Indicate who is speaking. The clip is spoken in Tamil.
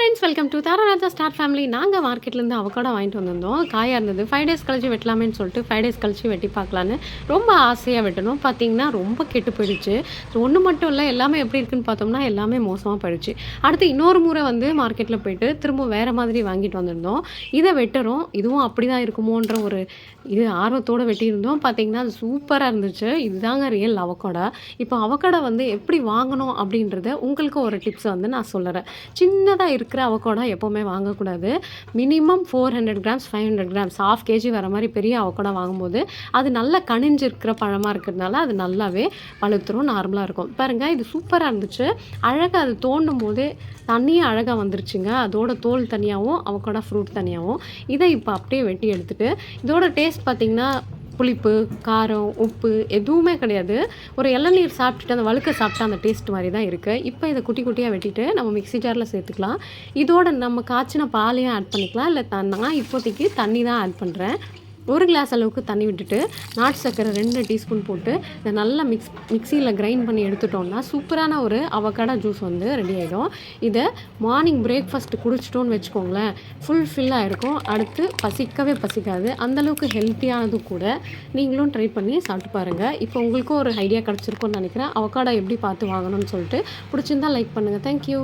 Speaker 1: Friends welcome to Tararaja star family நாங்கள் மார்க்கெட்லேருந்து அவக்கோட வாங்கிட்டு வந்திருந்தோம். காயாக இருந்தது. ஃபைவ் டேஸ் கழிச்சு வெட்டலாமேன்னு சொல்லிட்டு ஃபைவ் டேஸ் கழிச்சு வெட்டி பார்க்கலான்னு ரொம்ப ஆசையாக வெட்டணும். பார்த்தீங்கன்னா ரொம்ப கெட்டு போயிடுச்சு. ஒன்று மட்டும் இல்லை எல்லாமே எப்படி இருக்குன்னு பார்த்தோம்னா எல்லாமே மோசமாக போயிடுச்சு. அடுத்து இன்னொரு முறை வந்து மார்க்கெட்டில் போயிட்டு திரும்ப வேறு மாதிரி வாங்கிட்டு வந்திருந்தோம். இதை வெட்டுறோம். இதுவும் அப்படி தான் இருக்குமோன்ற ஒரு இது ஆர்வத்தோடு வெட்டியிருந்தோம். பார்த்தீங்கன்னா அது சூப்பராக இருந்துச்சு. இதுதாங்க ரியல் அவகோடா இப்போ அவகோடா வந்து எப்படி வாங்கணும் அப்படின்றத உங்களுக்கு ஒரு டிப்ஸ் வந்து நான் சொல்லுறேன் சின்னதாக இருக்கிற அவகோடா எப்போவுமே வாங்கக்கூடாது. Minimum four hundred grams five hundred grams of K G வர மாதிரி பெரிய அவகோடா வாங்கும்போது அது நல்லா கணிஞ்சிருக்கிற பழமாக இருக்கிறதுனால அது நல்லாவே பழுத்துரும் நார்மலாக இருக்கும். பாருங்கள் இது சூப்பராக இருந்துச்சு. அழகாக அது தோண்டும் போதே தண்ணியும் அழகாக வந்துருச்சுங்க. அதோட தோல் தனியாகவும் அவகோடா ஃப்ரூட் தனியாகவும் இதை இப்போ அப்படியே வெட்டி எடுத்துகிட்டு இதோட டேஸ்ட் பார்த்திங்கன்னா புளிப்பு காரம் உப்பு எதுவுமே கிடையாது. ஒரு இளநீர் சாப்பிட்டுட்டு அந்த வழுக்க சாப்பிட்டா அந்த டேஸ்ட் மாதிரி தான் இருக்குது இப்போ இதை குட்டி குட்டியாக வெட்டிட்டு நம்ம மிக்ஸி ஜாரில் சேர்த்துக்கலாம். இதோட நம்ம காய்ச்சின பாலையும் ஆட் பண்ணிக்கலாம். இல்லை நான் இப்போதைக்கு தண்ணி தான் ஆட் பண்ணுறேன் ஒரு கிளாஸ் அளவுக்கு தண்ணி விட்டுட்டு நாட்டு சர்க்கரை ரெண்டு டீஸ்பூன் போட்டு இதை நல்லா மிக்ஸ் மிக்சியில் கிரைண்ட் பண்ணி எடுத்துட்டோம்னா சூப்பரான ஒரு அவகடா ஜூஸ் வந்து ரெடி ஆகிடும் இதை மார்னிங் பிரேக்ஃபாஸ்ட் குடிச்சிட்டோன்னு வச்சுக்கோங்களேன் ஃபுல் ஃபில்லாக இருக்கும். அடுத்து பசிக்கவே பசிக்காது. அந்தளவுக்கு ஹெல்த்தியானதும் கூட நீங்களும் ட்ரை பண்ணி சாப்பிட்டு பாருங்கள் இப்போ உங்களுக்கும் ஒரு ஐடியா கிடச்சிருக்கும்னு நினைக்கிறேன். அவகாடா எப்படி பார்த்து வாங்கணும்னு சொல்லிட்டு. பிடிச்சிருந்தா லைக் பண்ணுங்கள் தேங்க்யூ